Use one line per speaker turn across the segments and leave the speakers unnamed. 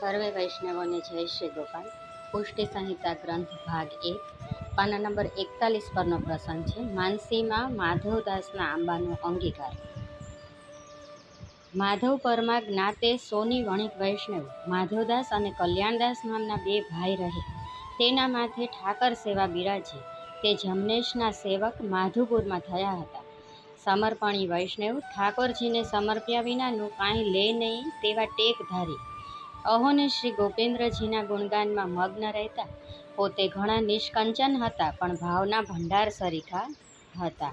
સર્વે વૈષ્ણવોને જય શ્રી ગોપાલ. પુષ્ટિ સંહિતા ગ્રંથ ભાગ એક, પાના નંબર એકતાલીસ પરનો પ્રસંગ છે. માનસીમાં માધવદાસના આંબાનો અંગીકાર. માધવ પરમા જ્ઞાતે સોની વણિક વૈષ્ણવ. માધવદાસ અને કલ્યાણદાસ નામના બે ભાઈ રહે. તેના માથે ઠાકર સેવા બિરાજે. તે જમનેશના સેવક માધુપુરમાં થયા હતા. સમર્પણી વૈષ્ણવ ઠાકોરજીને સમર્પ્યા વિનાનું કાંઈ લે નહીં તેવા ટેક ધારી. અહોને શ્રી ગોપેન્દ્રજીના ગુણગાનમાં મગ્ન રહેતા. પોતે ઘણા નિષ્કંચન હતા, પણ ભાવના ભંડાર સરીખા હતા.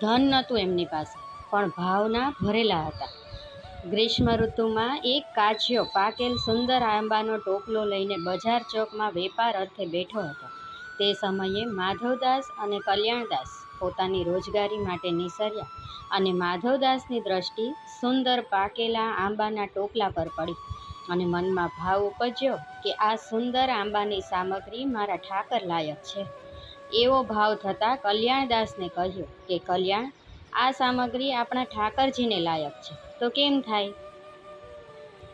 ધન નહોતું એમની પાસે, પણ ભાવના ભરેલા હતા. ગ્રીષ્મ ઋતુમાં એક કાચિયો પાકેલ સુંદર આંબાનો ટોપલો લઈને બજાર ચોકમાં વેપાર અર્થે બેઠો હતો. તે સમયે માધવદાસ અને કલ્યાણદાસ પોતાની રોજગારી માટે નિસર્યા અને માધવદાસની દ્રષ્ટિ સુંદર પાકેલા આંબાના ટોપલા પર પડી. અને મનમાં ભાવ ઉપજ્યો કે આ સુંદર આંબાની સામગ્રી મારા ઠાકર લાયક છે. એવો ભાવ થતાં કલ્યાણદાસને કહ્યું કે, કલ્યાણ, આ સામગ્રી આપણા ઠાકરજીને લાયક છે. તો કેમ થાય?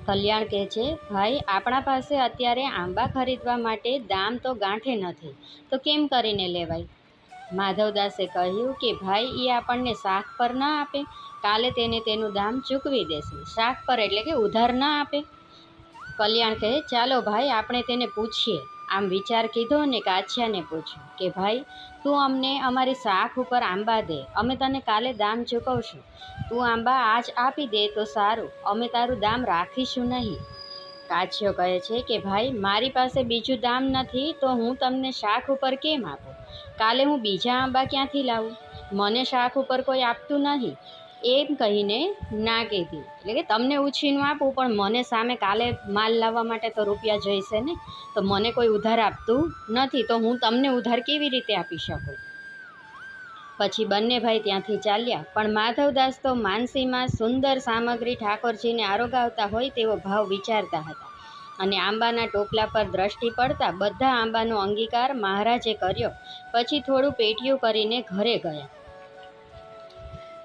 કલ્યાણ કહે છે, ભાઈ, આપણા પાસે અત્યારે આંબા ખરીદવા માટે દામ તો ગાંઠે નથી. તો કેમ કરીને લેવાય? માધવદાસે કહ્યું કે, ભાઈ એ આપણને શાક પર ના આપે. કાલે તેને તેનું દામ ચૂકવી દેશે. શાક પર એટલે કે ઉધાર ના આપે. કલ્યાણ કહે, ચાલો ભાઈ, આપણે તેને પૂછીએ. આમ વિચાર કીધો ને કાછિયાને પૂછ્યું કે, ભાઈ, તું અમને અમારી શાખ ઉપર આંબા દે. અમે તને કાલે દામ ચૂકવશું. તું આંબા આજ આપી દે તો સારું. અમે તારું દામ રાખીશું નહીં. કાછિયો કહે છે કે, ભાઈ, મારી પાસે બીજું દામ નથી, તો હું તમને શાખ ઉપર કેમ આપું? કાલે હું બીજા આંબા ક્યાંથી લાવું? મને શાખ ઉપર કોઈ આપતું નહીં. એમ કહીને ના કીધી એટલે કે તમને ઉછીનું આપું, પણ મને સામે કાલે માલ લાવવા માટે તો રૂપિયા જોઈશે ને? તો મને કોઈ ઉધાર આપતું નથી. તો હું તમને ઉધાર કેવી રીતે આપી શકું? પછી બંને ભાઈ ત્યાંથી ચાલ્યા. પણ માધવદાસ તો માનસીમાં સુંદર સામગ્રી ઠાકોરજીને આરોગાવતા હોય તેવો ભાવ વિચારતા હતા. અને આંબાના ટોપલા પર દ્રષ્ટિ પડતા બધા આંબાનો અંગીકાર મહારાજે કર્યો. પછી થોડું પેટીયું કરીને ઘરે ગયા.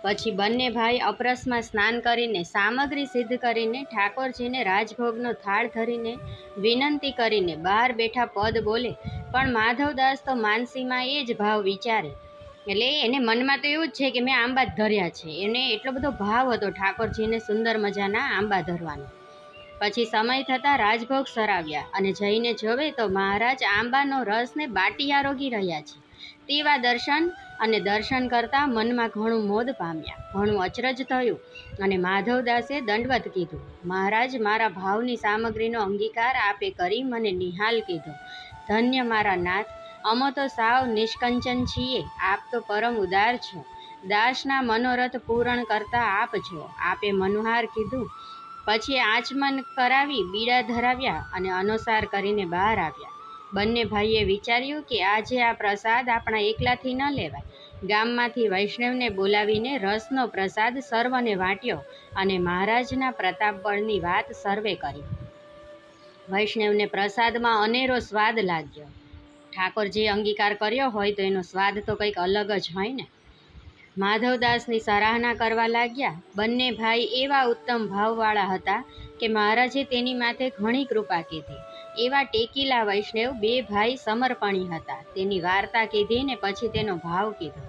પછી બંને ભાઈ અપરસમાં સ્નાન કરીને સામગ્રી સિદ્ધ કરીને ઠાકોરજીને રાજભોગનો થાળ ધરીને વિનંતી કરીને બહાર બેઠા પદ બોલે, પણ માધવદાસ તો માનસીમાં એ જ ભાવ વિચારે. એટલે એને મનમાં તો એવું જ છે કે મેં આંબા ધર્યા છે. એને એટલો બધો ભાવ હતો ઠાકોરજીને સુંદર મજાના આંબા ધરવાનો. પછી સમય થતાં રાજભોગ સરાવ્યા અને જઈને જોવે તો મહારાજ આંબાનો રસને બાટી આરોગી રહ્યા છે. તેવા દર્શન અને દર્શન કરતાં મનમાં ઘણું મોદ પામ્યા. ઘણું અચરજ થયું અને માધવદાસે દંડવત કીધું, મહારાજ, મારા ભાવની સામગ્રીનો અંગીકાર આપે કરી મને નિહાલ કીધો. ધન્ય મારા નાથ, અમો તો સાવ નિષ્કંચન છીએ. આપ તો પરમ ઉદાર છો. દાસના મનોરથ પૂરણ કરતા આપ છો. આપે મનોહાર કીધું. પછી આચમન કરાવી બીડા ધરાવ્યા અને અનુસાર કરીને બહાર આવ્યા. બંને ભાઈએ વિચાર્યું કે આજે આ પ્રસાદ આપણા એકલાથી ન લેવાય. ગામમાંથી વૈષ્ણવને બોલાવીને રસનો પ્રસાદ સર્વને વાંટ્યો અને મહારાજના પ્રતાપબળની વાત સર્વે કરી. વૈષ્ણવને પ્રસાદમાં અનેરો સ્વાદ લાગ્યો. ઠાકોર જે અંગીકાર કર્યો હોય તો એનો સ્વાદ તો કંઈક અલગ જ હોય ને. માધવદાસની સરાહના કરવા લાગ્યા. બંને ભાઈ એવા ઉત્તમ ભાવવાળા હતા કે મહારાજે તેની માથે ઘણી કૃપા કીધી. એવા ટેકીલા વૈષ્ણવ બે ભાઈ સમર્પણી હતા. તેની વાર્તા કીધી ને પછી તેનો ભાવ કીધો.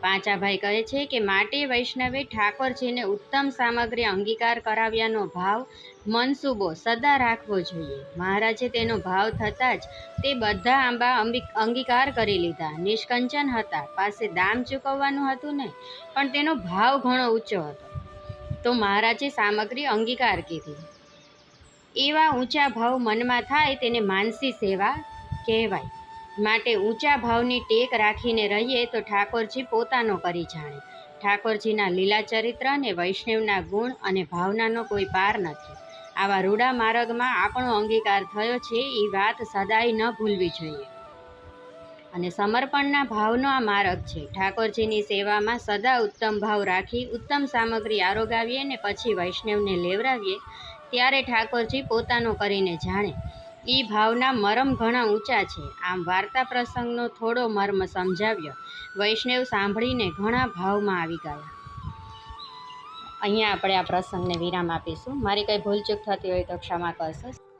પાંચાભાઈ કહે છે કે, માટે વૈષ્ણવે ઠાકોરજીને ઉત્તમ સામગ્રી અંગીકાર કરાવ્યાનો ભાવ મનસૂબો સદા રાખવો જોઈએ. મહારાજે તેનો ભાવ થતાં જ તે બધા આંબા અંગીકાર કરી લીધા. નિષ્કંચન હતા. પાસે દામ ચૂકવવાનું હતું ને, પણ તેનો ભાવ ઘણો ઊંચો હતો. તો મહારાજે સામગ્રી અંગીકાર કીધી. એવા ઊંચા ભાવ મનમાં થાય તેને માનસી સેવા કહેવાય. માટે ઊંચા ભાવની ટેક રાખીને રહીએ તો ઠાકોરજી પોતાનો કરી જાણે. ઠાકોરજીના લીલા ચરિત્ર અને વૈષ્ણવના ગુણ અને ભાવનાનો કોઈ પાર નથી. આવા રૂડા માર્ગમાં આપણો અંગીકાર થયો છે એ વાત સદાય ન ભૂલવી જોઈએ. અને સમર્પણના ભાવનો આ માર્ગ છે. ઠાકોરજીની સેવામાં સદા ઉત્તમ ભાવ રાખી, ઉત્તમ સામગ્રી આરોગાવીએ ને પછી વૈષ્ણવને લેવરાવીએ ત્યારે ઠાકોરજી પોતાનો કરીને જાણે એ ભાવના મરમ ઘણા ઊંચા છે. આમ વાર્તા પ્રસંગનો થોડો મર્મ સમજાવ્યો. વૈષ્ણવ સાંભળીને ઘણા ભાવમાં આવી ગયા. અહીંયા આપણે આ પ્રસંગને વિરામ આપીશું. મારી કંઈ ભૂલચૂક થતી હોય તો ક્ષમા કરશો.